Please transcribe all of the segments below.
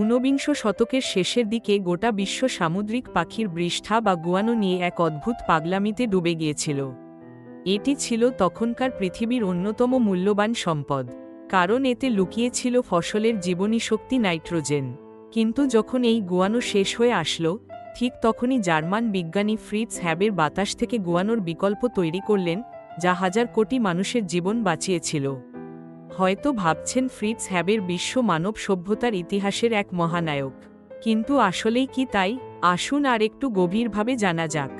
ঊনবিংশ শতকের শেষের দিকে গোটা বিশ্ব সামুদ্রিক পাখির বৃষ্ঠা বা গুয়ানো নিয়ে এক অদ্ভুত পাগলামিতে ডুবে গিয়েছিল। এটি ছিল তখনকার পৃথিবীর অন্যতম মূল্যবান সম্পদ, কারণ এতে লুকিয়ে ছিল ফসলের জীবনী শক্তি নাইট্রোজেন। কিন্তু যখন এই গুয়ানো শেষ হয়ে আসলো, ঠিক তখনই জার্মান বিজ্ঞানী ফ্রিটস হ্যাবের বাতাস থেকে গুয়ানোর বিকল্প তৈরি করলেন যা হাজার কোটি মানুষের জীবন বাঁচিয়েছিল। হয়তো ভাবছেন ফ্রিটস হ্যাবের বিশ্ব মানব সভ্যতার ইতিহাসের এক মহানায়ক। কিন্তু আসলেই কি তাই? আসুন আর একটু গভীরভাবে জানা যাক।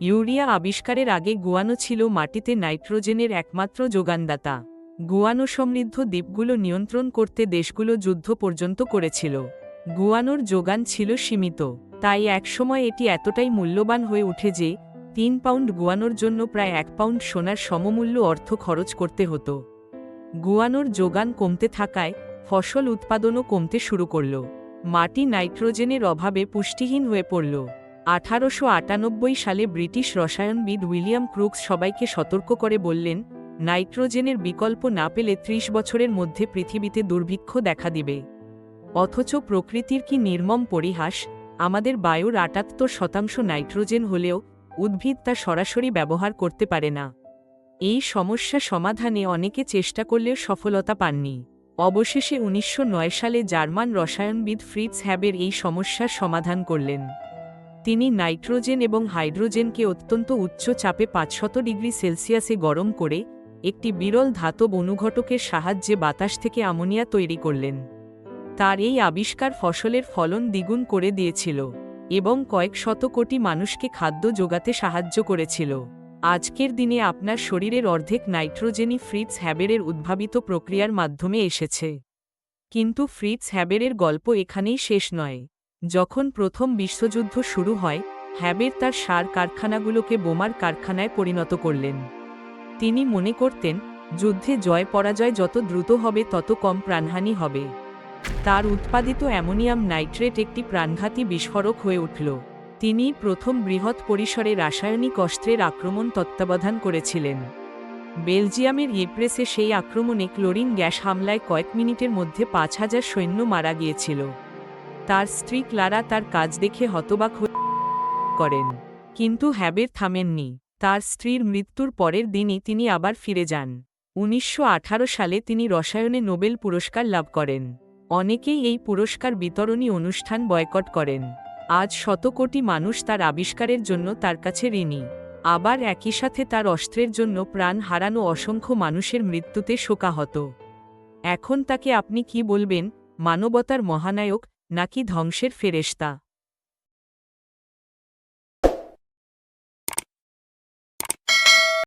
ইউরিয়া আবিষ্কারের আগে গুয়ানো ছিল মাটিতে নাইট্রোজেনের একমাত্র যোগানদাতা। গুয়ানো সমৃদ্ধ দ্বীপগুলো নিয়ন্ত্রণ করতে দেশগুলো যুদ্ধ পর্যন্ত করেছিল। গুয়ানোর যোগান ছিল সীমিত। তাই একসময় এটি এতটাই মূল্যবান হয়ে ওঠে যে তিন পাউন্ড গুয়ানোর জন্য প্রায় এক পাউন্ড সোনার সমমূল্য অর্থ খরচ করতে হতো। গুয়ানোর যোগান কমতে থাকায় ফসল উৎপাদনও কমতে শুরু করল। মাটি নাইট্রোজেনের অভাবে পুষ্টিহীন হয়ে পড়ল। আঠারোশো আটানব্বই সালে ব্রিটিশ রসায়নবিদ উইলিয়াম ক্রুকস সবাইকে সতর্ক করে বললেন, নাইট্রোজেনের বিকল্প না পেলে ত্রিশ বছরের মধ্যে পৃথিবীতে দুর্ভিক্ষ দেখা দিবে। অথচ প্রকৃতির কি নির্মম পরিহাস, আমাদের বায়ুর আটাত্তর শতাংশ নাইট্রোজেন হলেও উদ্ভিদ তা সরাসরি ব্যবহার করতে পারে না। এই সমস্যা সমাধানে অনেকে চেষ্টা করলেও সফলতা পাননি। অবশেষে উনিশশো নয় সালে জার্মান রসায়নবিদ ফ্রিটস হ্যাবের এই সমস্যার সমাধান করলেন। তিনি নাইট্রোজেন এবং হাইড্রোজেনকে অত্যন্ত উচ্চ চাপে পাঁচশত ডিগ্রি সেলসিয়াসে গরম করে একটি বিরল ধাতব অনুঘটকের সাহায্যে বাতাস থেকে আমোনিয়া তৈরি করলেন। তার এই আবিষ্কার ফসলের ফলন দ্বিগুণ করে দিয়েছিল। এবং কয়েক শত কোটি মানুষকে খাদ্য যোগাতে সাহায্য করেছিল। আজকের দিনে আপনার শরীরের অর্ধেক নাইট্রোজেনই ফ্রিটস হ্যাবেরের উদ্ভাবিত প্রক্রিয়ার মাধ্যমে এসেছে। কিন্তু ফ্রিটস হ্যাবেরের গল্প এখানেই শেষ নয়। যখন প্রথম বিশ্বযুদ্ধ শুরু হয়, হ্যাবের তার সার কারখানাগুলোকে বোমার কারখানায় পরিণত করলেন। তিনি মনে করতেন, যুদ্ধে জয় পরাজয় যত দ্রুত হবে তত কম প্রাণহানি হবে। তার উৎপাদিত অ্যামোনিয়াম নাইট্রেট একটি প্রাণঘাতী বিস্ফোরক হয়ে উঠল। তিনি প্রথম বৃহৎ পরিসরে রাসায়নিক অস্ত্রের আক্রমণ তত্ত্বাবধান করেছিলেন। বেলজিয়ামের ইপ্রেসে সেই আক্রমণে ক্লোরিন গ্যাস হামলায় কয়েক মিনিটের মধ্যে পাঁচ হাজার সৈন্য মারা গিয়েছিল। তার স্ত্রী ক্লারা তার কাজ দেখে হতবাক হয়ে করেন, কিন্তু হ্যাবের থামেননি। তার স্ত্রীর মৃত্যুর পরের দিনই তিনি আবার ফিরে যান। উনিশশো আঠারো সালে তিনি রসায়নে নোবেল পুরস্কার লাভ করেন। অনেকেই এই পুরস্কার বিতরণী অনুষ্ঠান বয়কট করেন। আজ শত কোটি মানুষ তার আবিষ্কারের জন্য তার কাছে ঋণী। আবার একই সাথে তার অস্ত্রের জন্য প্রাণ হারানো অসংখ্য মানুষের মৃত্যুতে শোকাহত। এখন তাকে আপনি কি বলবেন, মানবতার মহানায়ক, নাকি ধ্বংসের ফেরেশতা?